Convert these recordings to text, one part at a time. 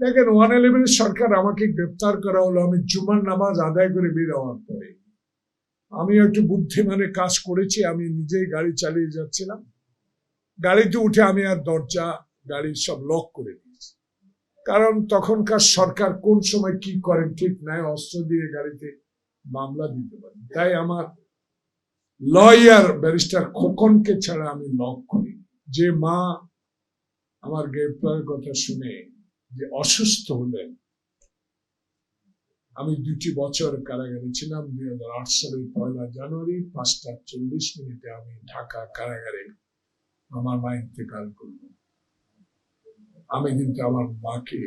দেখেন ওয়ান ইলেভেনের সরকার আমাকে গ্রেপ্তার করা হলো, আমি জুমার নামাজ আদায় করে বের হওয়ার পরে। আমি একটু বুদ্ধিমানের কাজ করেছি, আমি নিজেই গাড়ি চালিয়ে যাচ্ছিলাম। গাড়িতে উঠে আমি আর দরজা গাড়ির সব লক করে দিয়েছি। কারণ তখনকার সরকার কোন সময় কি করেন ঠিক নাই অস্ত্র দিয়ে গাড়িতে মামলা দিতে পারেন। তাই আমার লয়ার ব্যারিস্টার খোকনকে ছাড়া আমি লক করি যে মা আমার গ্রেপ্তারের কথা শুনে যে অসুস্থ হলেন। আমি দুটি বছর কারাগারে ছিলাম, দুই হাজার আট সালের পয়লা জানুয়ারি, পাঁচটা চল্লিশ মিনিটে আমি ঢাকা কারাগারে আমার মা ইন্তেকাল করল। আমি কিন্তু আমার মাকে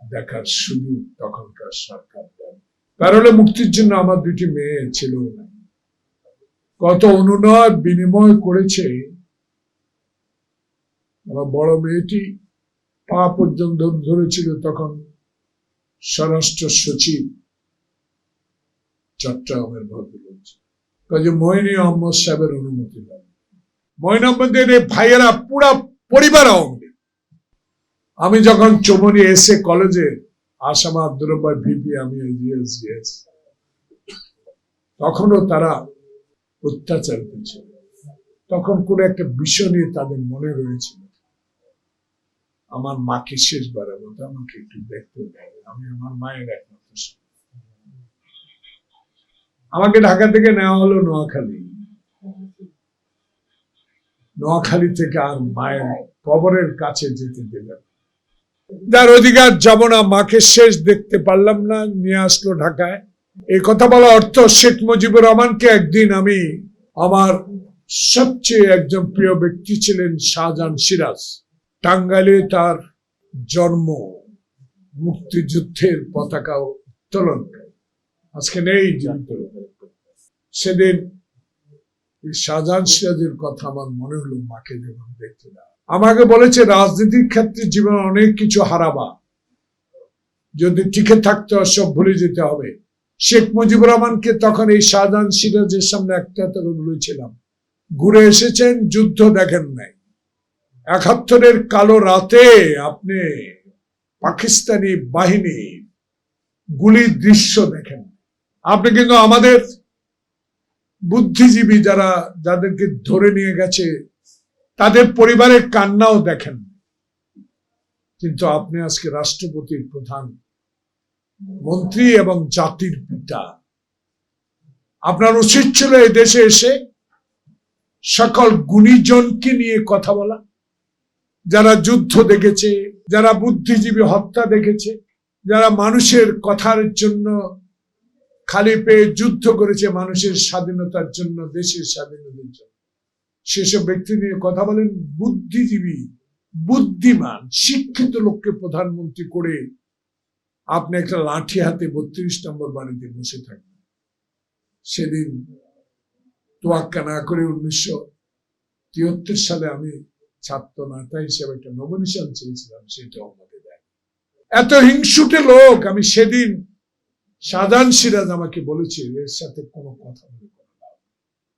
দেখার সুযোগ তখনকার সরকার দেন হলে মুক্তির জন্য আমার দুটি মেয়ে ছিল না কত অনুনয় বিনিময় করেছে। আমার বড় মেয়েটি পা পর্যন্ত ধরেছিল তখন স্বরাষ্ট্র সচিব চট্টগ্রামের ভদ্রলোক কাজে মহিনী আহমদ সাহেবের অনুমতি দেন মহিন আহমদের ভাইয়েরা পুরা পরিবার আমি যখন চমনি এসে কলেজে আসাম আব্দুল ভিপি, আমি তখনও তারা অত্যাচার ছিল। তখন কোনো একটা বিষয় নিয়ে তাদের মনে রয়েছিল। আমার মাকে শেষবারের মতো আমাকে একটু দেখতে দেয় আমি আমার মায়ের একমাত্র আমাকে ঢাকা থেকে নেওয়া হলো নোয়াখালী। নোয়াখালী থেকে আর মায়ের কবরের কাছে যেতে দিলেন যার অধিকার যাব না, মাকে শেষ দেখতে পারলাম না, নিয়ে আসলো ঢাকায়। এই কথা বলা অর্থ শেখ মুজিবুর রহমানকে একদিন আমি আমার সবচেয়ে একজন প্রিয় ব্যক্তি ছিলেন শাহজাহান সিরাজ। টাঙ্গাইলে তার জন্ম মুক্তিযুদ্ধের পতাকা উত্তোলন আজকে নেই সেদিন শাহজাহান সিরাজের কথা আমার মনে হলো, মাকে যখন দেখতে না। আমাকে বলেছে, রাজনীতির ক্ষেত্রে জীবন অনেক কিছু হারাবা। যদি টিকে থাকতে হয়, সব ভুলে যেতে হবে। শেখ মুজিবুর রহমানকে তখন এই শাহজাহান সিরাজের সামনে একটা করে বলেছিলাম। ঘুরে এসেছেন, যুদ্ধ দেখেন নাই। একাত্তরের কালো রাতে আপনি পাকিস্তানি বাহিনী গুলি দৃশ্য দেখেন। আপনি কিন্তু আমাদের বুদ্ধিজীবী যারা, যাদেরকে ধরে নিয়ে গেছে, তাদের পরিবারের কান্নাও দেখেন। কিন্তু আপনি আজকে রাষ্ট্রপতির প্রধান, মন্ত্রী এবং জাতির পিতা, আপনার উচিত ছিল এই দেশে এসে সকল গুণীজনকে নিয়ে কথা বলা। যারা যুদ্ধ দেখেছে, যারা বুদ্ধিজীবী হত্যা দেখেছে, যারা মানুষের কথার জন্য খালি পেয়ে যুদ্ধ করেছে মানুষের স্বাধীনতার জন্য, দেশের স্বাধীনতার জন্য। সেসব ব্যক্তি নিয়ে কথা বলেন বুদ্ধিজীবী, বুদ্ধিমান, শিক্ষিত লোককে প্রধানমন্ত্রী করে আপনি একটা লাঠি হাতে বত্রিশ নম্বর বাড়িতে বসে থাকবেন। সেদিন তোয়াক্কা না করে উনিশশো তিয়াত্তর সালে আমি ছাত্র নেতা হিসেবে একটা নমিনেশন চেয়েছিলাম সেটাও আমাকে দেয় এত হিংসুটে লোক, আমি সেদিন সাধারণ সিরাজ আমাকে বলেছে, এর সাথে কোনো কথা